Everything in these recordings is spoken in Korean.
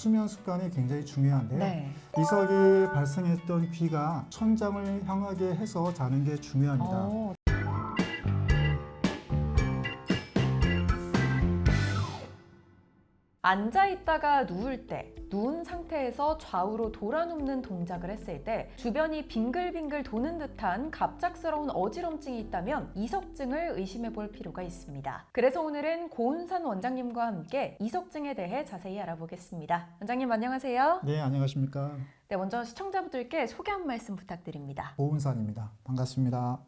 수면 습관이 굉장히 중요한데요. 네. 이석이 발생했던 귀가 천장을 향하게 해서 자는 게 중요합니다. 어, 앉아 있다가 누울 때, 누운 상태에서 좌우로 돌아 눕는 동작을 했을 때 주변이 빙글빙글 도는 듯한 갑작스러운 어지럼증이 있다면 이석증을 의심해 볼 필요가 있습니다. 그래서 오늘은 고은산 원장님과 함께 이석증에 대해 자세히 알아보겠습니다. 원장님 안녕하세요. 네, 안녕하십니까. 네, 먼저 시청자분들께 소개 한 말씀 부탁드립니다. 보은산입니다. 반갑습니다.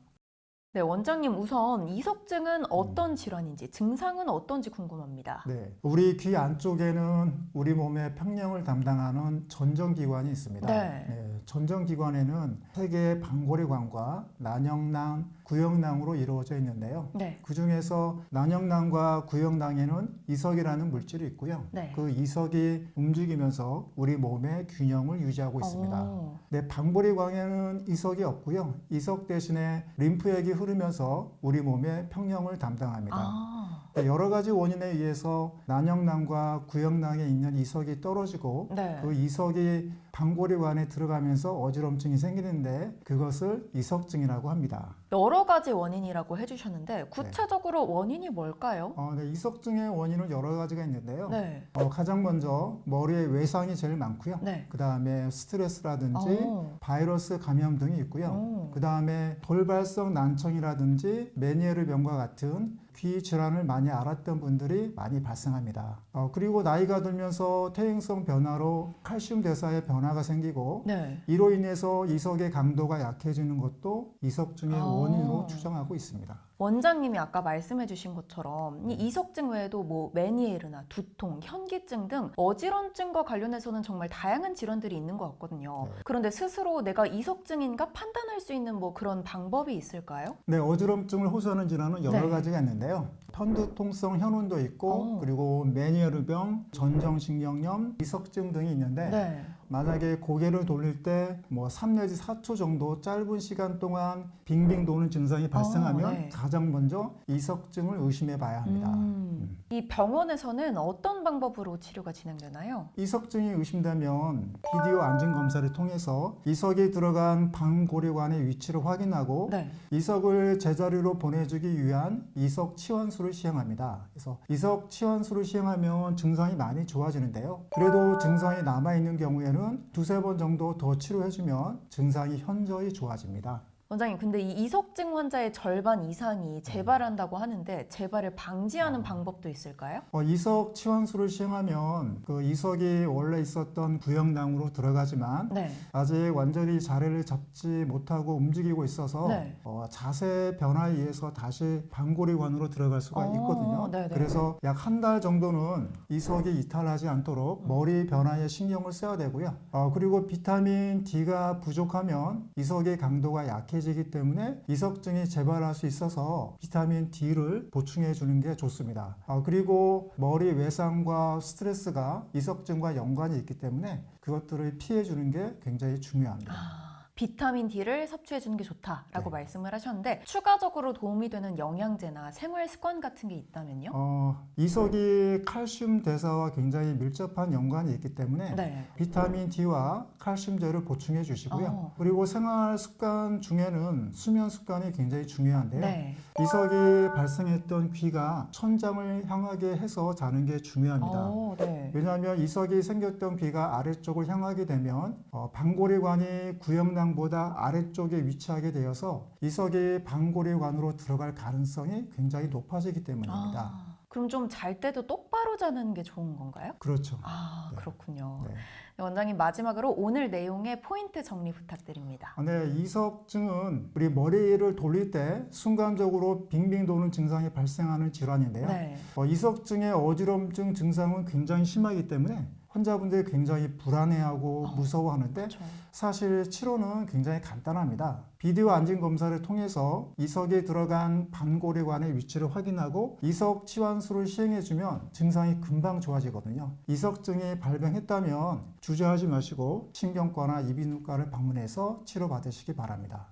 네, 원장님 우선 이석증은 어떤 질환인지 증상은 어떤지 궁금합니다. 네, 우리 귀 안쪽에는 우리 몸의 평형을 담당하는 전정기관이 있습니다. 네. 전정기관에는 세 개의 방고리관과 난형낭, 구형낭으로 이루어져 있는데요. 네. 그 중에서 난형낭과 구형낭에는 이석이라는 물질이 있고요. 네. 그 이석이 움직이면서 우리 몸의 균형을 유지하고 있습니다. 어, 네, 방고리관에는 이석이 없고요. 이석 대신에 림프액이 흐르면서 우리 몸의 평형을 담당합니다. 아, 네, 여러 가지 원인에 의해서 난형낭과 구형낭에 있는 이석이 떨어지고 네. 그 이석이 방고리관에 들어가면서 어지럼증이 생기는데 그것을 이석증이라고 합니다. 여러 가지 원인이라고 해주셨는데 구체적으로 원인이 뭘까요? 어, 네, 이석증의 원인은 여러 가지가 있는데요. 네. 어, 가장 먼저 머리에 외상이 제일 많고요. 네. 그 다음에 스트레스라든지 어. 바이러스 감염 등이 있고요. 오. 그 다음에 돌발성 난청이라든지 메니에르 병과 같은 귀 질환을 많이 앓았던 분들이 많이 발생합니다. 어, 그리고 나이가 들면서 퇴행성 변화로 칼슘 대사의 변화 가 생기고 네. 이로 인해서 이석의 강도가 약해지는 것도 이석 증의 아. 원인으로 추정하고 있습니다. 원장님이 아까 말씀해주신 것처럼 이 이석증 외에도 뭐 메니에르나 두통, 현기증 등 어지럼증과 관련해서는 정말 다양한 질환들이 있는 것 같거든요. 네. 그런데 스스로 내가 이석증인가 판단할 수 있는 뭐 그런 방법이 있을까요? 네, 어지럼증을 호소하는 질환은 여러 네. 가지가 있는데요. 편두통성 현운도 있고 어. 그리고 메니에르병, 전정신경염, 이석증 등이 있는데 네. 만약에 고개를 돌릴 때 뭐 3 내지 4초 정도 짧은 시간 동안 빙빙 도는 증상이 발생하면 네. 가장 먼저 이석증을 의심해 봐야 합니다. 음. 이 병원에서는 어떤 방법으로 치료가 진행되나요? 이석증이 의심되면 비디오 안진 검사를 통해서 이석이 들어간 방고리관의 위치를 확인하고 네. 이석을 제자리로 보내주기 위한 이석 치환술 을 시행합니다. 그래서 이석 치환술을 시행하면 증상이 많이 좋아지는데요. 그래도 증상이 남아 있는 경우에는 두세 번 정도 더 치료해주면 증상이 현저히 좋아집니다. 원장님, 근데 이 이석증 환자의 절반 이상이 재발한다고 하는데 재발을 방지하는 아. 방법도 있을까요? 어, 이석 치환술을 시행하면 그 이석이 원래 있었던 구형낭으로 들어가지만 네. 아직 완전히 자리를 잡지 못하고 움직이고 있어서 네. 어, 자세 변화에 의해서 다시 방고리관으로 들어갈 수가 어, 있거든요. 네네. 그래서 약 한 달 정도는 이석이 이탈하지 않도록 음. 머리 변화에 신경을 써야 되고요. 어, 그리고 비타민 D가 부족하면 이석의 강도가 약해 지기 때문에 이석증이 재발할 수 있어서 비타민 D를 보충해 주는 게 좋습니다. 어, 그리고 머리 외상과 스트레스가 이석증과 연관이 있기 때문에 그것들을 피해 주는 게 굉장히 중요합니다. 아, 비타민 D를 섭취해 주는 게 좋다라고 네. 말씀을 하셨는데 추가적으로 도움이 되는 영양제나 생활 습관 같은 게 있다면요? 어, 이석이 칼슘 대사와 굉장히 밀접한 연관이 있기 때문에 네. 비타민 D와 칼슘제를 보충해 주시고요. 어. 그리고 생활 습관 중에는 수면 습관이 굉장히 중요한데요. 네. 이석이 발생했던 귀가 천장을 향하게 해서 자는 게 중요합니다. 어, 네. 왜냐하면 이석이 생겼던 귀가 아래쪽을 향하게 되면 어, 방고리관이 구형 낭보다 아래쪽에 위치하게 되어서 이석이 방고리관으로 들어갈 가능성이 굉장히 높아지기 때문입니다. 아, 그럼 좀 잘 때도 똑바로 자는 게 좋은 건가요? 그렇죠. 아, 네. 그렇군요. 네. 네, 원장님 마지막으로 오늘 내용의 포인트 정리 부탁드립니다. 아, 네, 이석증은 우리 머리를 돌릴 때 순간적으로 빙빙 도는 증상이 발생하는 질환인데요. 네. 어, 이석증의 어지럼증 증상은 굉장히 심하기 때문에 환자분들이 굉장히 불안해하고 어. 무서워하는데 그렇죠. 사실 치료는 굉장히 간단합니다. 비디오 안진 검사를 통해서 이석에 들어간 반고리관의 위치를 확인하고 이석 치환술을 시행해주면 증상이 금방 좋아지거든요. 이석증이 발병했다면 주저하지 마시고 신경과나 이비인후과를 방문해서 치료받으시기 바랍니다.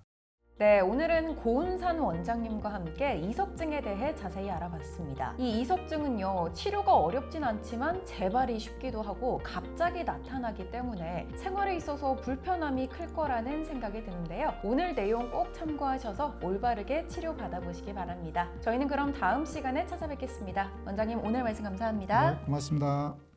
네, 오늘은 고은산 원장님과 함께 이석증에 대해 자세히 알아봤습니다. 이 이석증은요, 치료가 어렵진 않지만 재발이 쉽기도 하고 갑자기 나타나기 때문에 생활에 있어서 불편함이 클 거라는 생각이 드는데요. 오늘 내용 꼭 참고하셔서 올바르게 치료 받아보시기 바랍니다. 저희는 그럼 다음 시간에 찾아뵙겠습니다. 원장님 오늘 말씀 감사합니다. 네, 고맙습니다.